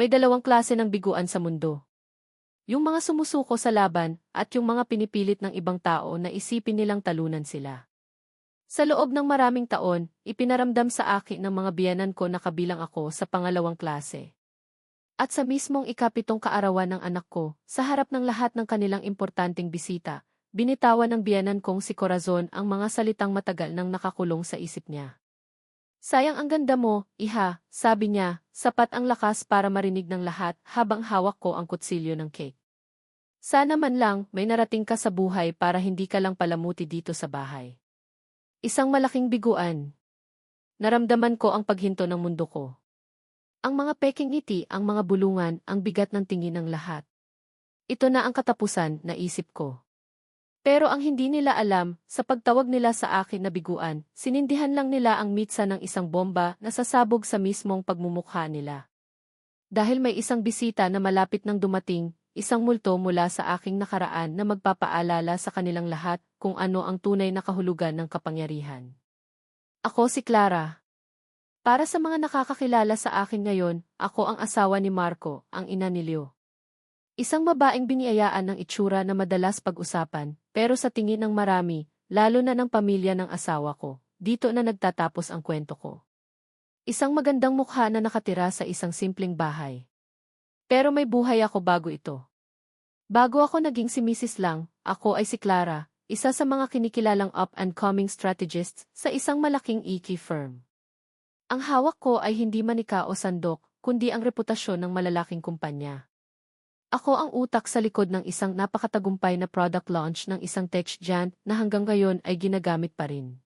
May dalawang klase ng biguan sa mundo. Yung mga sumusuko sa laban at yung mga pinipilit ng ibang tao na isipin nilang talunan sila. Sa loob ng maraming taon, ipinaramdam sa akin ng mga biyanan ko na kabilang ako sa pangalawang klase. At sa mismong ikapitong kaarawan ng anak ko, sa harap ng lahat ng kanilang importanteng bisita, binitawan ng biyanan kong si Corazon ang mga salitang matagal nang nakakulong sa isip niya. Sayang ang ganda mo, iha, sabi niya, sapat ang lakas para marinig ng lahat habang hawak ko ang kutsilyo ng cake. Sana man lang may narating ka sa buhay para hindi ka lang palamuti dito sa bahay. Isang malaking biguan. Naramdaman ko ang paghinto ng mundo ko. Ang mga peking iti, ang mga bulungan, ang bigat ng tingin ng lahat. Ito na ang katapusan, naisip ko. Pero ang hindi nila alam, sa pagtawag nila sa akin na biguan, sinindihan lang nila ang mitsa ng isang bomba na sasabog sa mismong pagmumukha nila. Dahil may isang bisita na malapit nang dumating, isang multo mula sa aking nakaraan na magpapaalala sa kanilang lahat kung ano ang tunay na kahulugan ng kapangyarihan. Ako si Clara. Para sa mga nakakakilala sa akin ngayon, ako ang asawa ni Marco, ang ina ni Leo. Isang babaeng biniyayaan ng itsura na madalas pag-usapan, pero sa tingin ng marami, lalo na ng pamilya ng asawa ko, dito na nagtatapos ang kwento ko. Isang magandang mukha na nakatira sa isang simpleng bahay. Pero may buhay ako bago ito. Bago ako naging si Mrs. Lang, ako ay si Clara, isa sa mga kinikilalang up-and-coming strategists sa isang malaking EK firm. Ang hawak ko ay hindi manika o sandok, kundi ang reputasyon ng malalaking kumpanya. Ako ang utak sa likod ng isang napakatagumpay na product launch ng isang tech giant na hanggang ngayon ay ginagamit pa rin.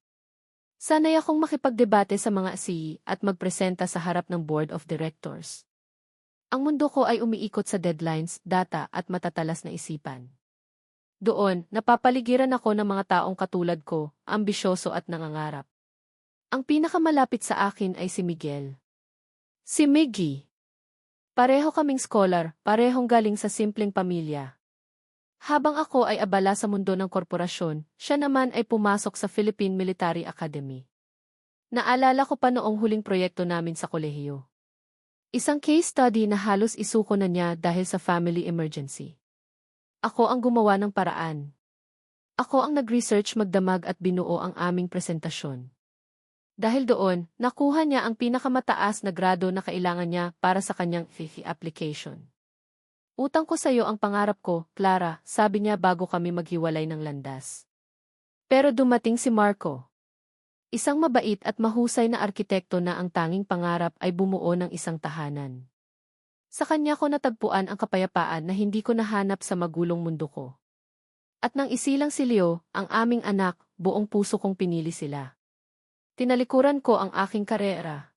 Sanay akong makipagdebate sa mga CE at magpresenta sa harap ng board of directors. Ang mundo ko ay umiikot sa deadlines, data at matatalas na isipan. Doon, napapaligiran ako ng mga taong katulad ko, ambisyoso at nangangarap. Ang pinakamalapit sa akin ay si Miguel. Si Miggy. Pareho kaming scholar, parehong galing sa simpleng pamilya. Habang ako ay abala sa mundo ng korporasyon, siya naman ay pumasok sa Philippine Military Academy. Naalala ko pa noong huling proyekto namin sa kolehiyo. Isang case study na halos isuko na niya dahil sa family emergency. Ako ang gumawa ng paraan. Ako ang nag-research magdamag at binuo ang aming presentasyon. Dahil doon, nakuha niya ang pinakamataas na grado na kailangan niya para sa kanyang FIFI application. Utang ko sa iyo ang pangarap ko, Clara, sabi niya bago kami maghiwalay ng landas. Pero dumating si Marco. Isang mabait at mahusay na arkitekto na ang tanging pangarap ay bumuo ng isang tahanan. Sa kanya ko natagpuan ang kapayapaan na hindi ko nahanap sa magulong mundo ko. At nang isilang si Leo, ang aming anak, buong puso kong pinili sila. Tinalikuran ko ang aking karera.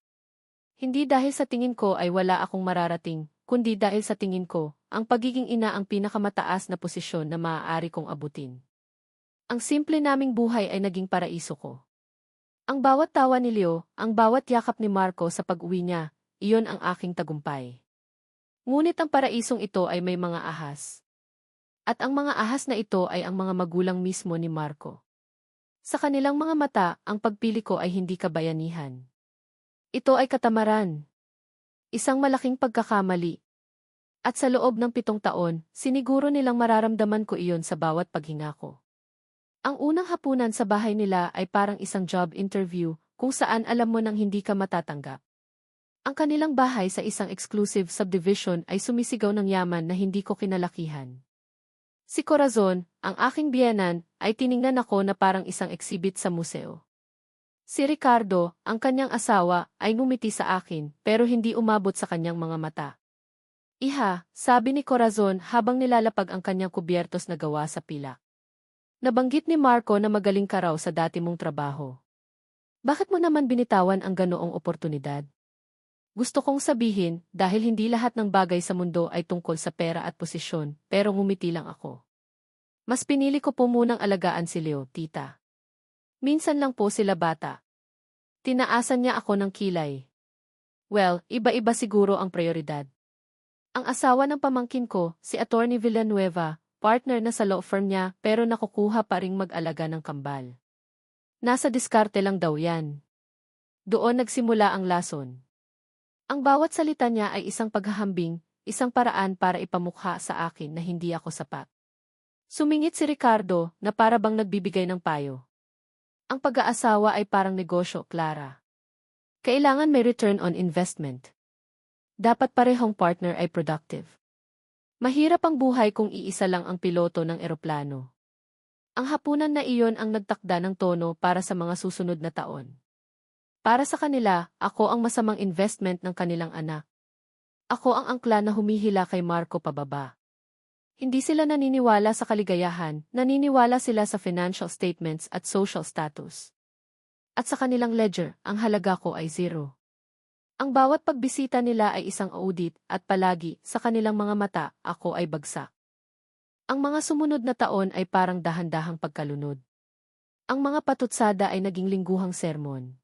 Hindi dahil sa tingin ko ay wala akong mararating, kundi dahil sa tingin ko, ang pagiging ina ang pinakamataas na posisyon na maaari kong abutin. Ang simple naming buhay ay naging paraiso ko. Ang bawat tawa ni Leo, ang bawat yakap ni Marco sa pag-uwi niya, iyon ang aking tagumpay. Ngunit ang paraisong ito ay may mga ahas. At ang mga ahas na ito ay ang mga magulang mismo ni Marco. Sa kanilang mga mata, ang pagpili ko ay hindi kabayanihan. Ito ay katamaran. Isang malaking pagkakamali. At sa loob ng pitong taon, siniguro nilang mararamdaman ko iyon sa bawat paghinga ko. Ang unang hapunan sa bahay nila ay parang isang job interview kung saan alam mo nang hindi ka matatanggap. Ang kanilang bahay sa isang exclusive subdivision ay sumisigaw ng yaman na hindi ko kinalakihan. Si Corazon, ang aking biyenan, ay tiningnan ako na parang isang exhibit sa museo. Si Ricardo, ang kanyang asawa, ay ngumiti sa akin pero hindi umabot sa kanyang mga mata. Iha, sabi ni Corazon habang nilalapag ang kanyang kubyertos na gawa sa pilak. Nabanggit ni Marco na magaling ka raw sa dati mong trabaho. Bakit mo naman binitawan ang ganoong oportunidad? Gusto kong sabihin, dahil hindi lahat ng bagay sa mundo ay tungkol sa pera at posisyon, pero ngumiti lang ako. Mas pinili ko po munang alagaan si Leo, tita. Minsan lang po sila bata. Tinaasan niya ako ng kilay. Well, iba-iba siguro ang prioridad. Ang asawa ng pamangkin ko, si Attorney Villanueva, partner na sa law firm niya pero nakukuha pa ring mag-alaga ng kambal. Nasa diskarte lang daw yan. Doon nagsimula ang lason. Ang bawat salita niya ay isang paghahambing, isang paraan para ipamukha sa akin na hindi ako sapat. Sumingit si Ricardo na para bang nagbibigay ng payo. Ang pag-aasawa ay parang negosyo, Clara. Kailangan may return on investment. Dapat parehong partner ay productive. Mahirap ang buhay kung iisa lang ang piloto ng eroplano. Ang hapunan na iyon ang nagtakda ng tono para sa mga susunod na taon. Para sa kanila, ako ang masamang investment ng kanilang anak. Ako ang angkla na humihila kay Marco pababa. Hindi sila naniniwala sa kaligayahan, naniniwala sila sa financial statements at social status. At sa kanilang ledger, ang halaga ko ay zero. Ang bawat pagbisita nila ay isang audit at palagi, sa kanilang mga mata, ako ay bagsak. Ang mga sumunod na taon ay parang dahan-dahang pagkalunod. Ang mga patutsada ay naging lingguhang sermon.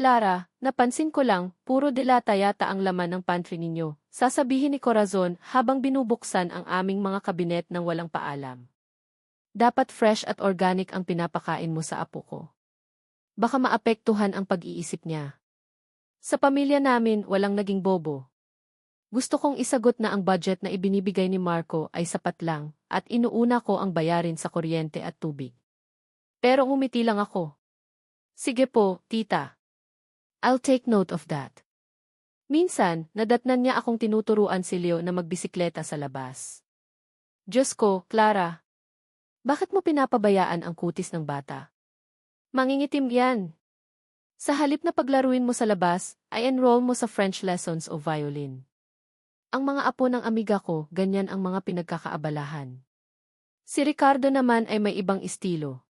Clara, napansin ko lang, puro dilata yata ang laman ng pantry ninyo, sasabihin ni Corazon habang binubuksan ang aming mga kabinet ng walang paalam. Dapat fresh at organic ang pinapakain mo sa apo ko. Baka maapektuhan ang pag-iisip niya. Sa pamilya namin, walang naging bobo. Gusto kong isagot na ang budget na ibinibigay ni Marco ay sapat lang, at inuuna ko ang bayarin sa kuryente at tubig. Pero umiti lang ako. Sige po, tita. I'll take note of that. Minsan, nadatnan niya akong tinuturuan si Leo na magbisikleta sa labas. Diyos ko, Clara. Bakit mo pinapabayaan ang kutis ng bata? Mangingitim yan. Sa halip na paglaruin mo sa labas, ay enroll mo sa French lessons o violin. Ang mga apo ng amiga ko, ganyan ang mga pinagkakaabalahan. Si Ricardo naman ay may ibang estilo.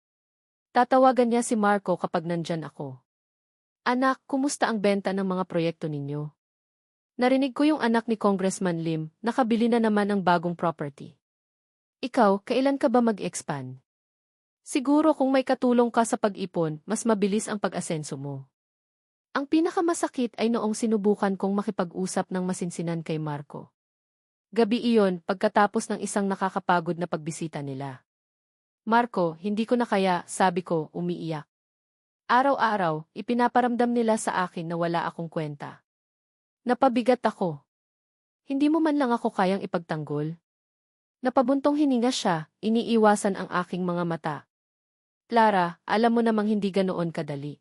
Tatawagan niya si Marco kapag nandyan ako. Anak, kumusta ang benta ng mga proyekto ninyo? Narinig ko yung anak ni Congressman Lim, nakabili na naman ng bagong property. Ikaw, kailan ka ba mag-expand? Siguro kung may katulong ka sa pag-ipon, mas mabilis ang pag-asenso mo. Ang pinakamasakit ay noong sinubukan kong makipag-usap ng masinsinan kay Marco. Gabi iyon pagkatapos ng isang nakakapagod na pagbisita nila. Marco, hindi ko na kaya, sabi ko, umiiyak. Araw-araw, ipinaparamdam nila sa akin na wala akong kwenta. Napabigat ako. Hindi mo man lang ako kayang ipagtanggol. Napabuntong hininga siya, iniiwasan ang aking mga mata. Clara, alam mo namang hindi ganoon kadali.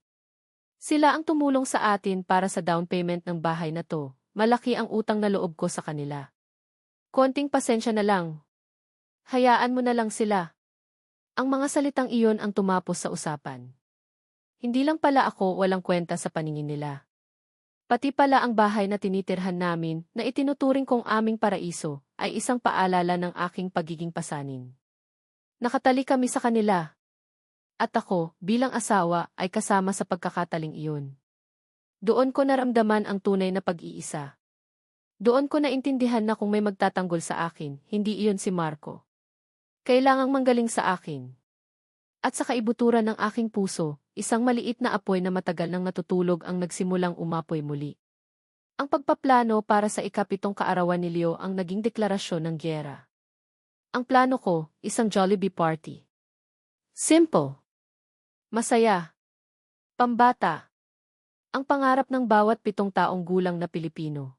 Sila ang tumulong sa atin para sa down payment ng bahay na to. Malaki ang utang na loob ko sa kanila. Konting pasensya na lang. Hayaan mo na lang sila. Ang mga salitang iyon ang tumapos sa usapan. Hindi lang pala ako walang kwenta sa paningin nila. Pati pala ang bahay na tinitirhan namin na itinuturing kong aming paraiso ay isang paalala ng aking pagiging pasanin. Nakatali kami sa kanila. At ako, bilang asawa, ay kasama sa pagkakataling iyon. Doon ko naramdaman ang tunay na pag-iisa. Doon ko naintindihan na kung may magtatanggol sa akin, hindi iyon si Marco. Kailangang manggaling sa akin. At sa kaibuturan ng aking puso, isang maliit na apoy na matagal nang natutulog ang nagsimulang umapoy muli. Ang pagpaplano para sa ikapitong kaarawan ni Leo ang naging deklarasyon ng gyera. Ang plano ko, isang Jollibee party. Simple. Masaya. Pambata. Ang pangarap ng bawat pitong taong gulang na Pilipino.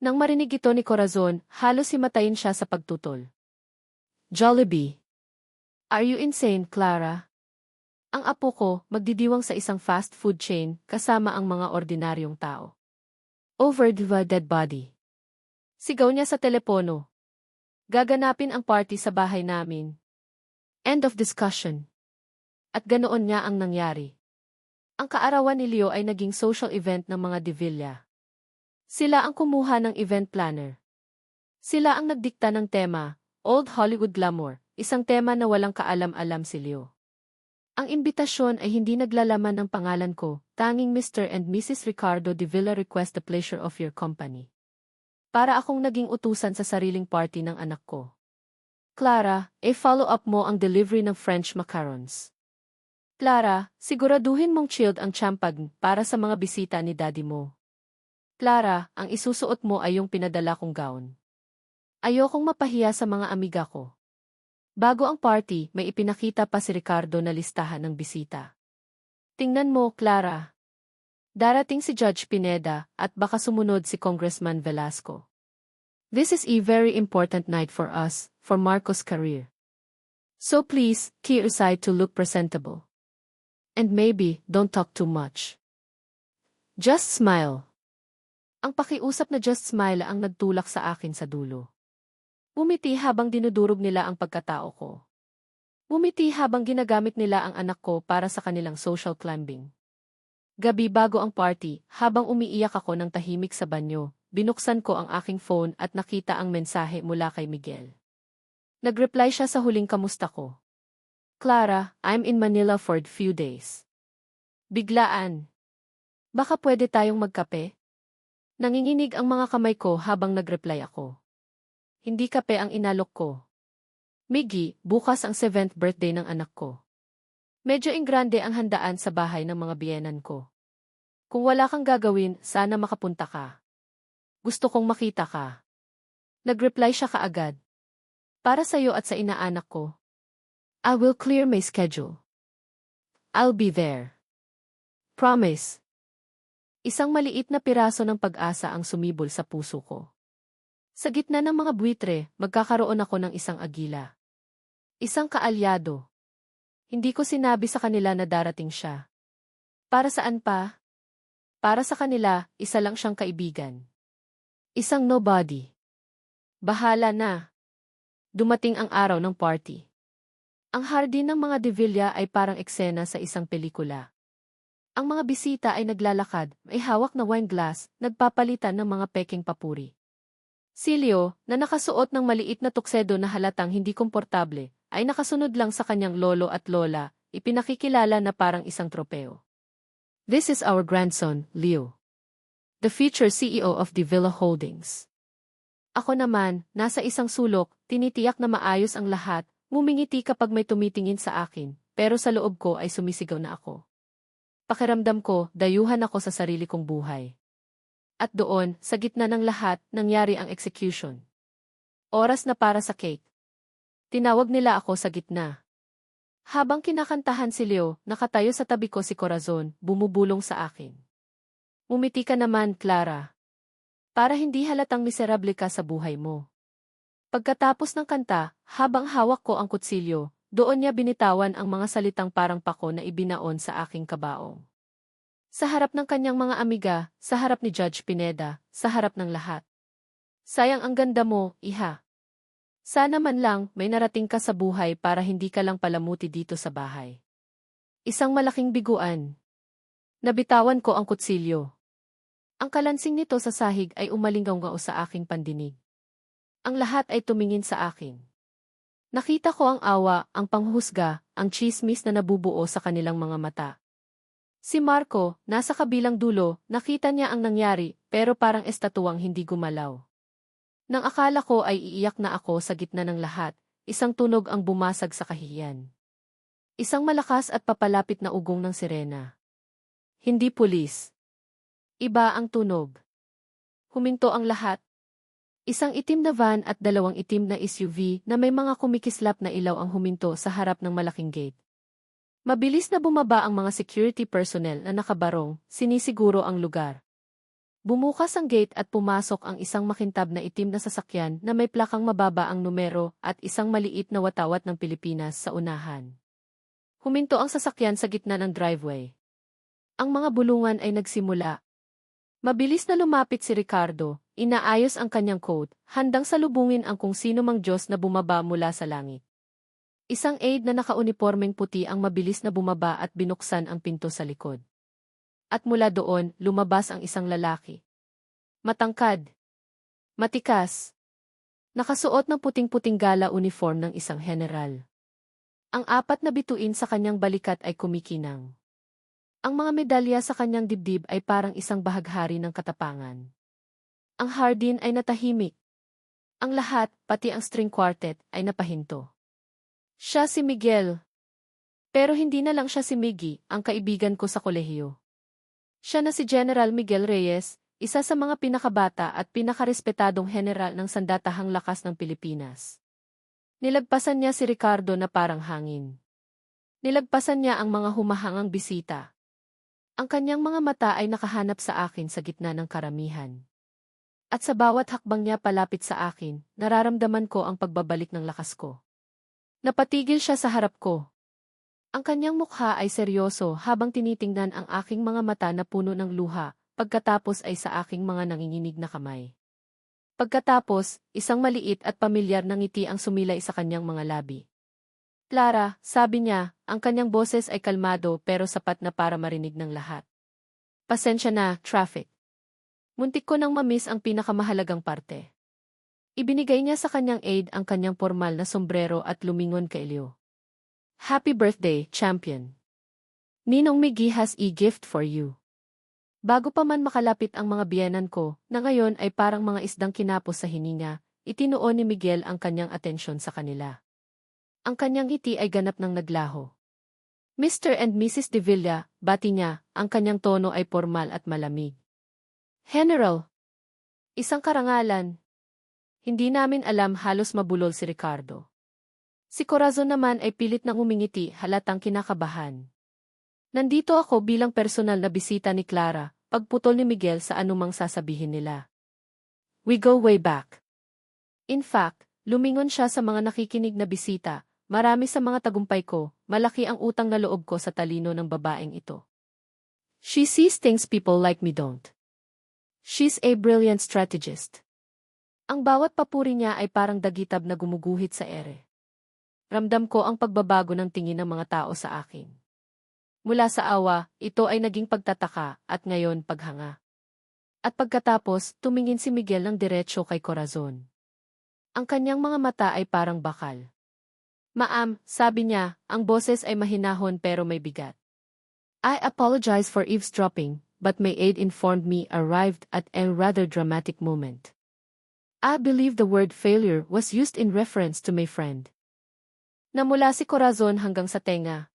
Nang marinig ito ni Corazon, halos himatayin siya sa pagtutol. Jollibee. Are you insane, Clara? Ang apo ko, magdidiwang sa isang fast food chain, kasama ang mga ordinaryong tao. Over the dead body. Sigaw niya sa telepono. Gaganapin ang party sa bahay namin. End of discussion. At ganoon niya ang nangyari. Ang kaarawan ni Leo ay naging social event ng mga Divilla. Sila ang kumuha ng event planner. Sila ang nagdikta ng tema, Old Hollywood Glamour, Isang tema na walang kaalam-alam si Leo. Ang imbitasyon ay hindi naglalaman ng pangalan ko, tanging Mr. and Mrs. Ricardo de Villa request the pleasure of your company. Para akong naging utusan sa sariling party ng anak ko. Clara, e-follow up mo ang delivery ng French macarons. Clara, siguraduhin mong chilled ang champagne para sa mga bisita ni daddy mo. Clara, ang isusuot mo ay yung pinadala kong gown. Ayokong mapahiya sa mga amiga ko. Bago ang party, may ipinakita pa si Ricardo na listahan ng bisita. Tingnan mo, Clara. Darating si Judge Pineda at baka sumunod si Congressman Velasco. This is a very important night for us, for Marcos' career. So please, keep aside to look presentable. And maybe, don't talk too much. Just smile. Ang pakiusap na just smile ang nagtulak sa akin sa dulo. Umiti habang dinudurog nila ang pagkatao ko. Umiti habang ginagamit nila ang anak ko para sa kanilang social climbing. Gabi bago ang party, habang umiiyak ako ng tahimik sa banyo, binuksan ko ang aking phone at nakita ang mensahe mula kay Miguel. Nagreply siya sa huling kamusta ko. Clara, I'm in Manila for a few days. Biglaan. Baka pwede tayong magkape? Nanginginig ang mga kamay ko habang nagreply ako. Hindi kape ang inalok ko. Miggy, bukas ang 7th birthday ng anak ko. Medyo ingrande ang handaan sa bahay ng mga biyenan ko. Kung wala kang gagawin, sana makapunta ka. Gusto kong makita ka. Nagreply siya kaagad. Para sa'yo at sa inaanak ko. I will clear my schedule. I'll be there. Promise. Isang maliit na piraso ng pag-asa ang sumibol sa puso ko. Sa gitna ng mga buitre, magkakaroon ako ng isang agila. Isang kaalyado. Hindi ko sinabi sa kanila na darating siya. Para saan pa? Para sa kanila, isa lang siyang kaibigan. Isang nobody. Bahala na. Dumating ang araw ng party. Ang hardin ng mga De Villa ay parang eksena sa isang pelikula. Ang mga bisita ay naglalakad, may hawak na wine glass, nagpapalitan ng mga peking papuri. Silio, na nakasuot ng maliit na tuksedo na halatang hindi komportable, ay nakasunod lang sa kanyang lolo at lola, ipinakikilala na parang isang tropeo. This is our grandson, Leo. The future CEO of the Villa Holdings. Ako naman, nasa isang sulok, tinitiyak na maayos ang lahat, ngumingiti kapag may tumitingin sa akin, pero sa loob ko ay sumisigaw na ako. Pakiramdam ko, dayuhan ako sa sarili kong buhay. At doon, sa gitna ng lahat, nangyari ang execution. Oras na para sa cake. Tinawag nila ako sa gitna. Habang kinakantahan si Leo, nakatayo sa tabi ko si Corazon, bumubulong sa akin. Umiti ka naman, Clara. Para hindi halatang miserable ka sa buhay mo. Pagkatapos ng kanta, habang hawak ko ang kutsilyo, doon niya binitawan ang mga salitang parang pako na ibinaon sa aking kabaong. Sa harap ng kanyang mga amiga, sa harap ni Judge Pineda, sa harap ng lahat. Sayang ang ganda mo, iha. Sana man lang may narating ka sa buhay para hindi ka lang palamuti dito sa bahay. Isang malaking biguan. Nabitawan ko ang kutsilyo. Ang kalansing nito sa sahig ay umalinggaw sa aking pandinig. Ang lahat ay tumingin sa akin. Nakita ko ang awa, ang panghusga, ang chismis na nabubuo sa kanilang mga mata. Si Marco, nasa kabilang dulo, nakita niya ang nangyari, pero parang estatuang hindi gumalaw. Nang akala ko ay iiyak na ako sa gitna ng lahat, isang tunog ang bumasag sa kahihiyan. Isang malakas at papalapit na ugong ng sirena. Hindi pulis. Iba ang tunog. Huminto ang lahat. Isang itim na van at dalawang itim na SUV na may mga kumikislap na ilaw ang huminto sa harap ng malaking gate. Mabilis na bumaba ang mga security personnel na nakabarong, sinisiguro ang lugar. Bumukas ang gate at pumasok ang isang makintab na itim na sasakyan na may plakang mababa ang numero at isang maliit na watawat ng Pilipinas sa unahan. Huminto ang sasakyan sa gitna ng driveway. Ang mga bulungan ay nagsimula. Mabilis na lumapit si Ricardo, inaayos ang kanyang coat, handang salubungin ang kung sino mang Diyos na bumaba mula sa langit. Isang aide na nakaunipormeng puti ang mabilis na bumaba at binuksan ang pinto sa likod at mula doon, lumabas ang isang lalaki. Matangkad. Matikas. Nakasuot ng puting-puting gala uniform ng isang general. Ang apat na bituin sa kanyang balikat ay kumikinang. Ang mga medalya sa kanyang dibdib ay parang isang bahaghari ng katapangan. Ang Hardin ay natahimik. Ang lahat, pati ang string quartet, ay napahinto. Siya si Miguel. Pero hindi na lang siya si Miggy, ang kaibigan ko sa kolehiyo. Siya na si General Miguel Reyes, isa sa mga pinakabata at pinakarespetadong general ng sandatahang lakas ng Pilipinas. Nilagpasan niya si Ricardo na parang hangin. Nilagpasan niya ang mga humahangang bisita. Ang kanyang mga mata ay nakahanap sa akin sa gitna ng karamihan. At sa bawat hakbang niya palapit sa akin, nararamdaman ko ang pagbabalik ng lakas ko. Napatigil siya sa harap ko. Ang kanyang mukha ay seryoso habang tinitingnan ang aking mga mata na puno ng luha, pagkatapos ay sa aking mga nanginginig na kamay. Pagkatapos, isang maliit at pamilyar na ngiti ang sumilay sa kanyang mga labi. Clara, sabi niya, ang kanyang boses ay kalmado pero sapat na para marinig ng lahat. Pasensya na, traffic. Muntik ko nang mamiss ang pinakamahalagang parte. Ibinigay niya sa kanyang aide ang kanyang formal na sombrero at lumingon kay Leo. Happy birthday, champion. Ninong Miggy has a gift for you. Bago pa man makalapit ang mga biyenan ko, na ngayon ay parang mga isdang kinapos sa hininga, itinuon ni Miguel ang kanyang atensyon sa kanila. Ang kanyang ngiti ay ganap ng naglaho. Mr. and Mrs. De Villa, bati niya, ang kanyang tono ay formal at malamig. General! Isang karangalan. Hindi namin alam halos mabulol si Ricardo. Si Corazon naman ay pilit ng umingiti halatang kinakabahan. Nandito ako bilang personal na bisita ni Clara, pagputol ni Miguel sa anumang sasabihin nila. We go way back. In fact, lumingon siya sa mga nakikinig na bisita, Marami sa mga tagumpay ko, malaki ang utang na loob ko sa talino ng babaeng ito. She sees things people like me don't. She's a brilliant strategist. Ang bawat papuri niya ay parang dagitab na gumuguhit sa ere. Ramdam ko ang pagbabago ng tingin ng mga tao sa akin. Mula sa awa, ito ay naging pagtataka at ngayon paghanga. At pagkatapos, tumingin si Miguel ng diretsyo kay Corazon. Ang kanyang mga mata ay parang bakal. Maam, sabi niya, ang boses ay mahinahon pero may bigat. I apologize for eavesdropping, but my aide informed me arrived at a rather dramatic moment. I believe the word failure was used in reference to my friend. Namula si Corazon hanggang sa tenga.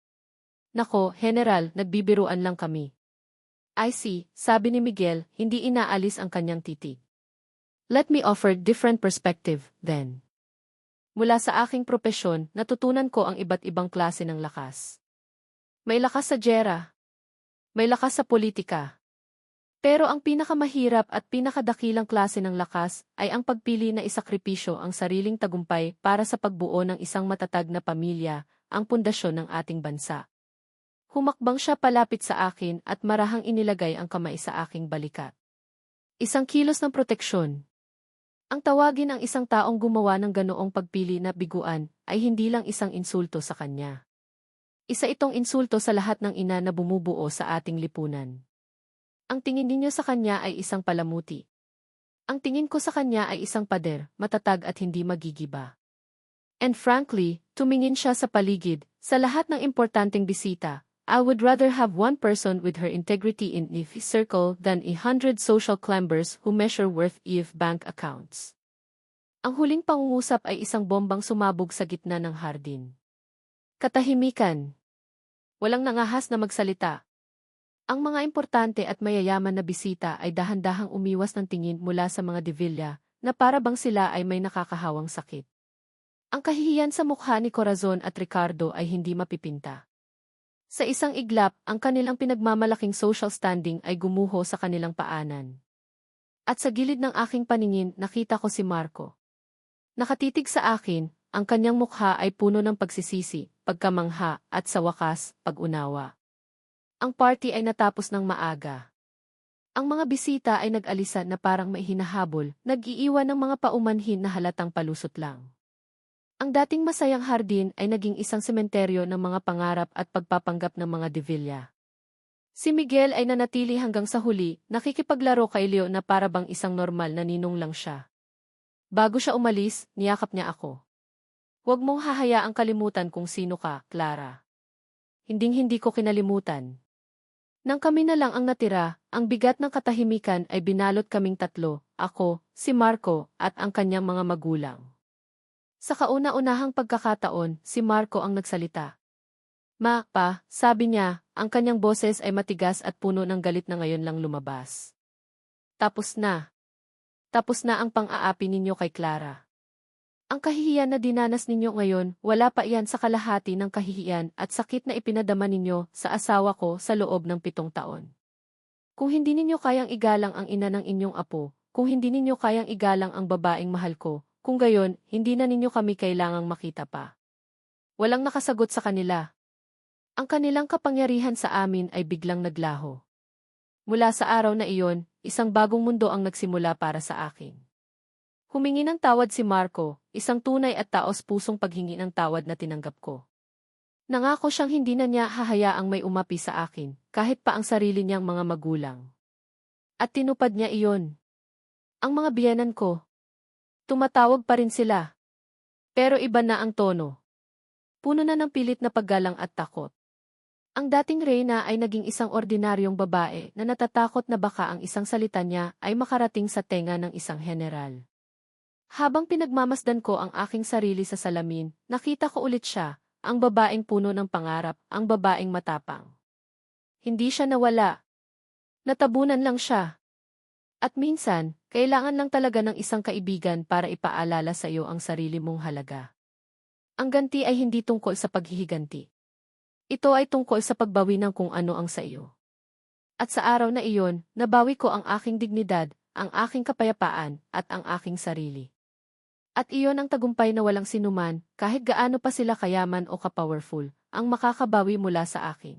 Nako, General, nagbibiruan lang kami. I see, sabi ni Miguel, hindi inaalis ang kanyang titig. Let me offer different perspective, then. Mula sa aking propesyon, natutunan ko ang iba't ibang klase ng lakas. May lakas sa jera. May lakas sa politika. Pero ang pinakamahirap at pinakadakilang klase ng lakas ay ang pagpili na isakripisyo ang sariling tagumpay para sa pagbuo ng isang matatag na pamilya, ang pundasyon ng ating bansa. Humakbang siya palapit sa akin at marahang inilagay ang kamay sa aking balikat. Isang kilos ng proteksyon, ang tawagin ang isang taong gumawa ng ganoong pagpili na biguan ay hindi lang isang insulto sa kanya. Isa itong insulto sa lahat ng ina na bumubuo sa ating lipunan. Ang tingin ninyo sa kanya ay isang palamuti. Ang tingin ko sa kanya ay isang pader, matatag at hindi magigiba. And frankly, tumingin siya sa paligid, sa lahat ng importanteng bisita, I would rather have one person with her integrity in if circle than a hundred social climbers who measure worth if bank accounts. Ang huling pangungusap ay isang bombang sumabog sa gitna ng hardin. Katahimikan. Walang nangahas na magsalita. Ang mga importante at mayayaman na bisita ay dahan-dahang umiwas ng tingin mula sa mga divilla na para bang sila ay may nakakahawang sakit. Ang kahihiyan sa mukha ni Corazon at Ricardo ay hindi mapipinta. Sa isang iglap, ang kanilang pinagmamalaking social standing ay gumuho sa kanilang paanan. At sa gilid ng aking paningin, nakita ko si Marco. Nakatitig sa akin, ang kanyang mukha ay puno ng pagsisisi, pagkamangha, at sa wakas, pag-unawa. Ang party ay natapos ng maaga. Ang mga bisita ay nag-alisa na parang may hinahabol, nag-iiwan ng mga paumanhin na halatang palusot lang. Ang dating masayang hardin ay naging isang sementeryo ng mga pangarap at pagpapanggap ng mga divilla. Si Miguel ay nanatili hanggang sa huli, nakikipaglaro kay Leo na para isang normal na ninong lang siya. Bago siya umalis, niyakap niya ako. Huwag mong hahayaang kalimutan kung sino ka, Clara. Hinding-hindi ko kinalimutan. Nang kami na lang ang natira, ang bigat ng katahimikan ay binalot kaming tatlo, ako, si Marco, at ang kanyang mga magulang. Sa kauna-unahang pagkakataon, si Marco ang nagsalita. Ma, pa, sabi niya, ang kanyang boses ay matigas at puno ng galit na ngayon lang lumabas. Tapos na. Tapos na ang pang-aapi ninyo kay Clara. Ang kahihiyan na dinanas ninyo ngayon, wala pa iyan sa kalahati ng kahihiyan at sakit na ipinadama ninyo sa asawa ko sa loob ng pitong taon. Kung hindi ninyo kayang igalang ang ina ng inyong apo, kung hindi ninyo kayang igalang ang babaeng mahal ko, kung gayon, hindi na ninyo kami kailangang makita pa. Walang nakasagot sa kanila. Ang kanilang kapangyarihan sa amin ay biglang naglaho. Mula sa araw na iyon, isang bagong mundo ang nagsimula para sa akin. Humingi ng tawad si Marco, isang tunay at taos-pusong paghingi ng tawad na tinanggap ko. Nangako siyang hindi na niya hahayaang may umapi sa akin, kahit pa ang sarili niyang mga magulang. At tinupad niya iyon. Ang mga biyanan ko. Tumatawag pa rin sila. Pero iba na ang tono. Puno na ng pilit na paggalang at takot. Ang dating reyna ay naging isang ordinaryong babae na natatakot na baka ang isang salita niya ay makarating sa tenga ng isang general. Habang pinagmamasdan ko ang aking sarili sa salamin, nakita ko ulit siya, ang babaeng puno ng pangarap, ang babaeng matapang. Hindi siya nawala. Natabunan lang siya. At minsan, kailangan lang talaga ng isang kaibigan para ipaalala sa iyo ang sarili mong halaga. Ang ganti ay hindi tungkol sa paghihiganti. Ito ay tungkol sa pagbawi ng kung ano ang sa iyo. At sa araw na iyon, nabawi ko ang aking dignidad, ang aking kapayapaan, at ang aking sarili. At iyon ang tagumpay na walang sinuman, kahit gaano pa sila kayaman o kapowerful, ang makakabawi mula sa akin.